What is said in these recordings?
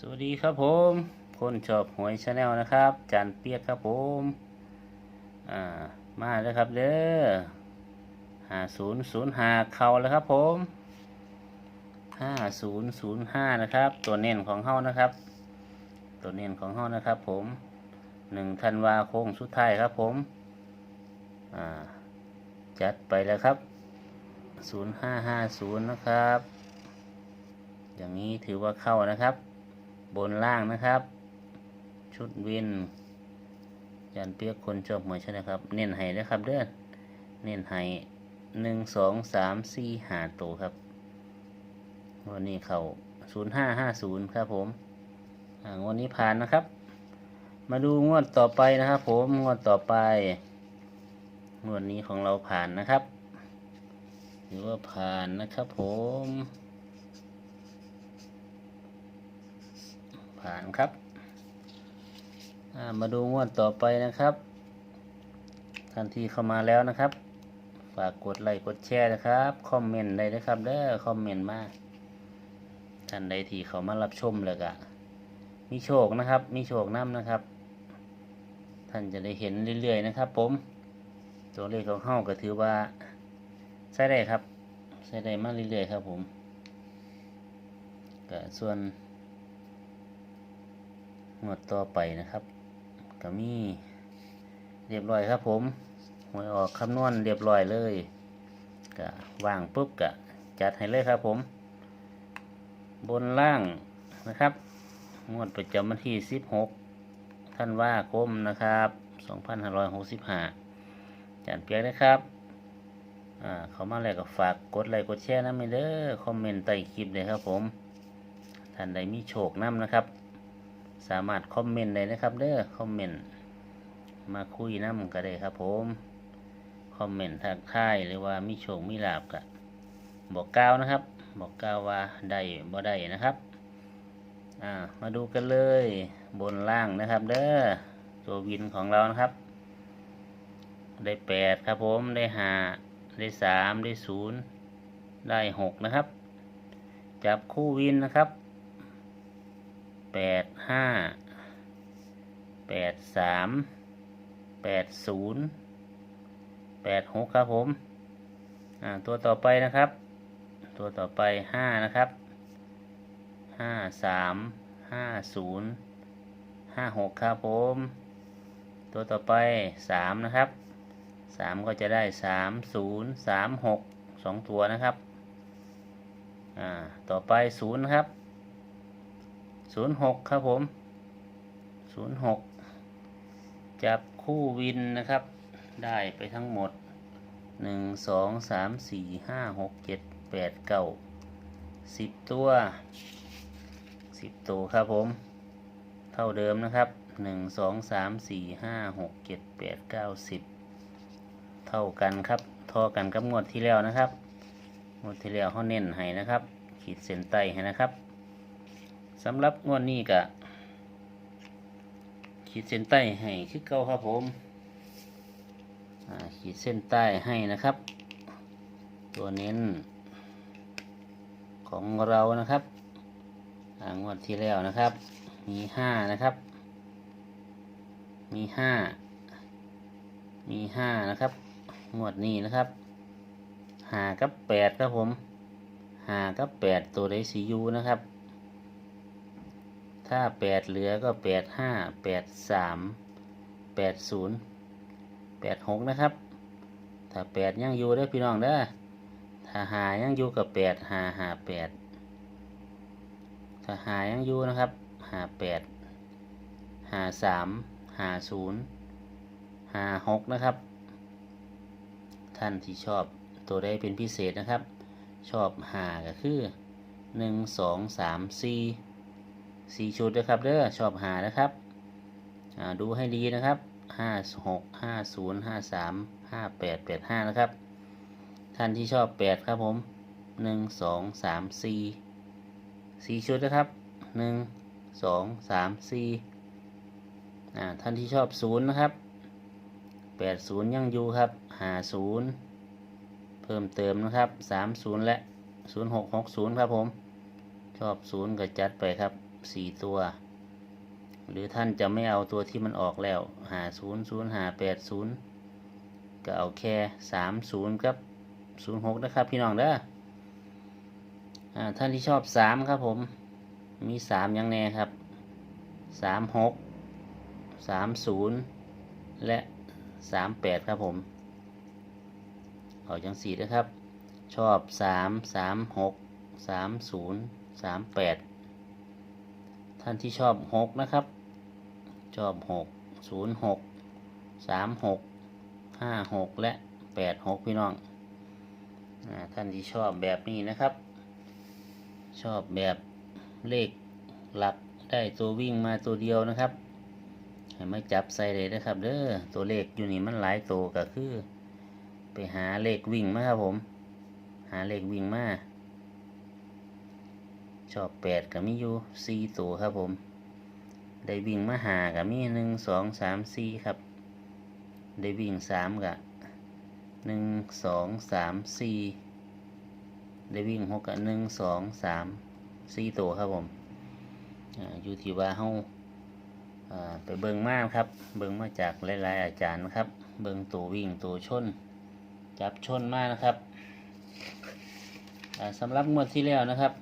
สวัสดีครับผม คนชอบหวยชาแนลนะครับ จานเปียกครับผม อ่า มาแล้วครับเด้อห้าศูนย์ศูนย์ห้าเข่าแล้วครับผมห้าศูนย์ศูนย์ห้านะครับ ตัวเน้นของเฮานะครับ ตัวเน้นของเฮานะครับผมหนึ่งธันวาคมสุดท้ายครับผม อ่า จัดไปแล้วครับศูนย์ห้าห้าศูนย์นะครับ อย่างนี้ถือว่าเข้านะครับ บนล่างนะครับ ชุดวินยันเปียกคนชอบหวยใช่ไหมครับ เน้นไห้นะครับเด้อเน้นไห้หนึ่งสองสามสี่หาตัวครับ วันนี้เขาศูนย์ห้าห้าศูนย์ครับผมงวดนี้ผ่านนะครับ มาดูงวดต่อไปนะครับ ผมงวดต่อไปงวดนี้ของเราผ่านนะครับ หรือว่าผ่านนะครับผม ผ่านครับ มาดูงวดต่อไปนะครับท่านทีเข้ามาแล้วนะครับ ฝากกดไลค์กดแชร์นะครับ คอมเมนต์ได้นะครับเด้อคอมเมนต์มาท่านใดที่เขามารับชมเลยกะมีโชคนะครับ มีโชคน้ำนะครับ ท่านจะได้เห็นเรื่อยๆนะครับ ผม ตัวเลขของเฮาก็ถือว่าใช้ได้ครับใช้ได้มากเรื่อยๆครับผมก็ส่วน งวดต่อไปนะครับก็มีเรียบร้อยครับผมหวยออกคำนวณเรียบร้อยเลยก็วางปุ๊บก็จัดให้เลยครับผม บนล่างนะครับ งวดประจำวันที่ 16 ท่านว่าคมนะครับ 2565จานเปียกนะครับอ่าเขามาแล้วก็ฝากกดไลค์กดแชร์นะไม่เด้อคอมเมนต์ใต้คลิปเลยครับผม ท่านใดมีโชคน้ำนะครับ สามารถคอมเมนต์ได้นะครับเด้อคอมเมนต์มาคุยน้ำก็ได้ครับผมคอมเมนต์ทักทายหรือว่ามีโชคมีลาบกะบอกกล่าวนะครับ บอกกล่าวว่าได้บ่ได้นะครับอ่ามาดูกันเลยบนล่างนะครับ เด้อตัววินของเรานะครับ ได้แปดครับผมได้ห้าได้สามได้ศูนย์ได้หกนะครับ จับคู่วินนะครับ แปดห้าแปดสามแปดศูนย์แปดหกครับผมตัวต่อไปนะครับ ตัวต่อไปห้านะครับห้าสามห้าศูนย์ห้าหกครับผม ตัวต่อไปสามนะครับสามก็จะได้สามศูนย์สามหกสองตัวนะครับต่อไปศูนย์นะครับ ศูนย์หกครับผมศูนย์หกจับคู่วินนะครับ ได้ไปทั้งหมดหนึ่งสองสามสี่ห้าหกเจ็ดแปดเก้าสิบตัวสิบตัวครับผม เท่าเดิมนะครับหนึ่งสองสามสี่ห้าหกเจ็ดแปดเก้าสิบเท่ากันครับเท่ากันกับงวดที่แล้วนะครับงวดที่แล้วเขาเน้นให้นะครับ ขีดเส้นใต้ให้นะครับ สำหรับงวดนี้ก็ขีดเส้นใต้ให้คือเก่าครับผมขีดเส้นใต้ให้นะครับ ตัวเน้น ของเรานะครับงวดที่แล้วนะครับ มีห้านะครับ มีห้ามีห้านะครับ งวดนี้นะครับหากับแปดครับผมหากับแปดตัวไดซียูนะครับ ถ้าแปดเหลือก็แปดห้าแปดสามแปดศูนย์แปดหกนะครับ ถ้าแปดยังอยู่ได้พี่น้องเด้อถ้าหายังอยู่กับแปดหาหาแปดถ้าหายังอยู่นะครับหาแปดหาสามหาศูนย์หาหกนะครับ ท่านที่ชอบตัวใดเป็นพิเศษนะครับ ชอบหาก็คือหนึ่งสองสามสี่ สี่ชุดนะครับเด้อชอบหานะครับอ่าดูให้ดีนะครับห้าหกห้าศูนย์ห้าสามห้าแปดแปดห้านะครับ ท่านที่ชอบแปดครับผมหนึ่งสองสามสี่สี่ชุดนะครับหนึ่งสองสามสี่อ่าท่านที่ชอบศูนย์นะครับแปดศูนย์ยังอยู่ครับหาศูนย์เพิ่มเติมนะครับสามศูนย์และศูนย์หกหกศูนย์ครับผม ชอบศูนย์ก็จัดไปครับ สี่ตัว หรือท่านจะไม่เอาตัวที่มันออกแล้วหาศูนย์ศูนย์หาแปดศูนย์ก็เอาแค่สามศูนย์ครับศูนย์หกนะครับพี่น้องเด้ออท่านที่ชอบสามครับผม มีสามยังแน่ครับสามหกสามศูนย์และสามแปดครับผมเอาจังสี่นะครับ ชอบสามสามหกสามศูนย์สามแปด ท่านที่ชอบหกนะครับ ชอบหกศูนย์หกสามหกห้าหกและแปดหกพี่น้องอท่านที่ชอบแบบนี้นะครับ ชอบแบบเลขหลักได้ตัววิ่งมาตัวเดียวนะครับให้มาจับใส่เลยนะครับ เด้อตัวเลขอยู่นี่มันหลายตัวก็คือ ไปหาเลขวิ่งมาครับผม หาเลขวิ่งมา ชอบแปดก็มีอยู่สี่ตัวครับผม ได้วิ่งมาหากับมีหนึ่งสองสามสี่ครับ ได้วิ่งสามกับหนึ่งสองสามสี่ได้วิ่งหกกับหนึ่งสองสามสี่ตัวครับผมอยู่ที่ว่าเฮาไปเบิ่งมาครับ เบิ่งมาจากหลายๆอาจารย์นะครับ เบิ่งตัววิ่งตัวชน จับชนมากนะครับสำหรับงวดที่แล้วนะครับ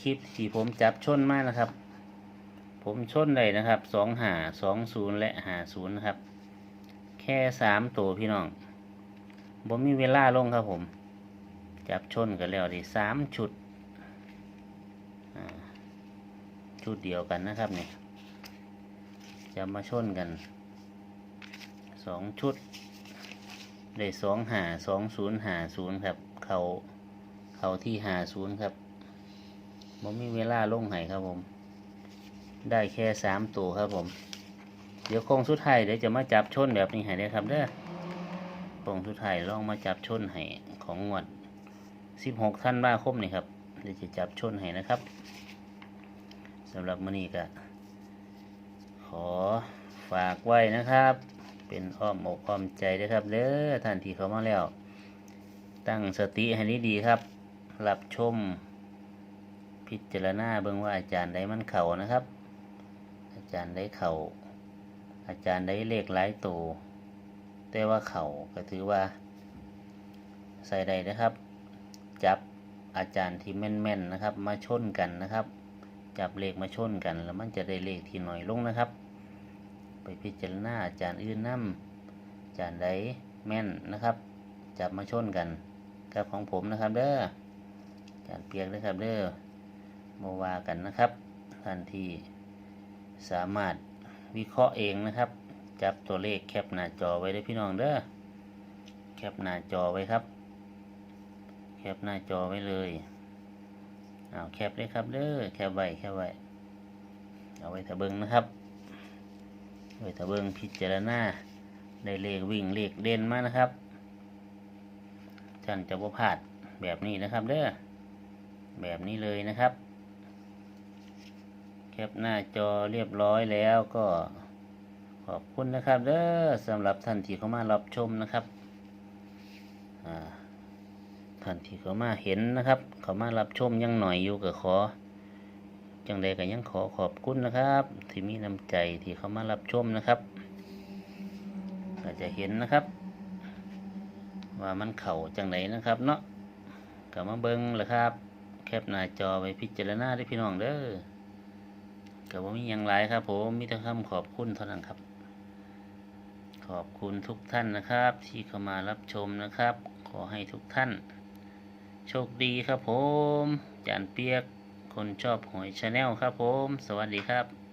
คลิปที่ผมจับชนมากนะครับ ผมชนได้นะครับสองหาสองศูนย์และหาศูนย์นะครับ แค่สามตัวพี่น้องผมมีเวลาลงครับผม จับชนกันแล้วดีสามชุดชุดเดียวกันนะครับเนี่ยจะมาชนกันสองชุดได้สองหาสองศูนย์หาศูนย์ครับ เขาเขาที่หาศูนย์ครับ ผมมีเวลาลงให้ครับผม ได้แค่สามตัวครับผม เดี๋ยวโค้งสุดท้ายเดี๋ยวจะมาจับชนแบบนี้ให้ได้ครับเด้อโค้งสุดท้ายลองมาจับชนให้ของงวดสิบหกท่านว่าคมนี่ครับเดี๋ยวจะจับชนให้นะครับสำหรับมื้อนี้ก็ขอฝากไว้นะครับ เป็นอ้อมอกอ้อมใจด้วยครับเด้อท่านที่เขามาแล้ว ตั้งสติให้ดีๆครับ รับชม พิจารณาเบิ่งว่าอาจารย์ใดมันเข่านะครับ อาจารย์ได้เข่า อาจารย์ได้เลขหลายตัวแต่ว่าเข่าก็ถือว่า ใส่ใดนะครับ จับอาจารย์ที่แม่นๆนะครับ มาชนกันนะครับ จับเลขมาชนกันแล้วมันจะได้เลขที่หน่อยลงนะครับ ไปพิจารณาอาจารย์อื่นนํอาจารย์ใดแม่นนะครับ จับมาชนกันกับของผมนะครับเด้ออาจารย์เปียกนะครับเด้อ มาว่ากันนะครับท่านที่สามารถวิเคราะห์เองนะครับ จับตัวเลขแคปหน้าจอไว้ได้พี่น้องเด้อแคปหน้าจอไว้ครับ แคปหน้าจอไว้เลยเอาแคปเลยครับเด้อแคปไว้แคปไว้เอาไว้ถ้าเบิ้งนะครับไว้ถ้าเบิ้งพิจารณาได้เลขวิ่งเลขเด่นมานะครับท่านจะบ่พลาดแบบนี้นะครับเด้อแบบนี้เลยนะครับ แคปหน้าจอเรียบร้อยแล้วก็ขอบคุณนะครับเด้อสำหรับท่านที่เข้ามารับชมนะครับท่านที่เข้ามาเห็นนะครับ เข้ามารับชมยังหน่อยอยู่ก็ขอจังใดก็ยังขอขอบคุณนะครับ ที่มีน้ำใจที่เข้ามารับชมนะครับก็จะเห็นนะครับ ว่ามันเข่าจังไหนนะครับ เนาะก็มาเบิ้งแหละครับ แคปหน้าจอไว้พิจารณาได้พี่น้องเด้อ กับ่ามีอย่างไรครับ ผมมิตรคำขอบคุณเท่านั้นครับ ขอบคุณทุกท่านนะครับ ที่เข้ามารับชมนะครับ ขอให้ทุกท่าน โชคดีครับผม จานเปียกคนชอบหอยชาแนลครับผม สวัสดีครับ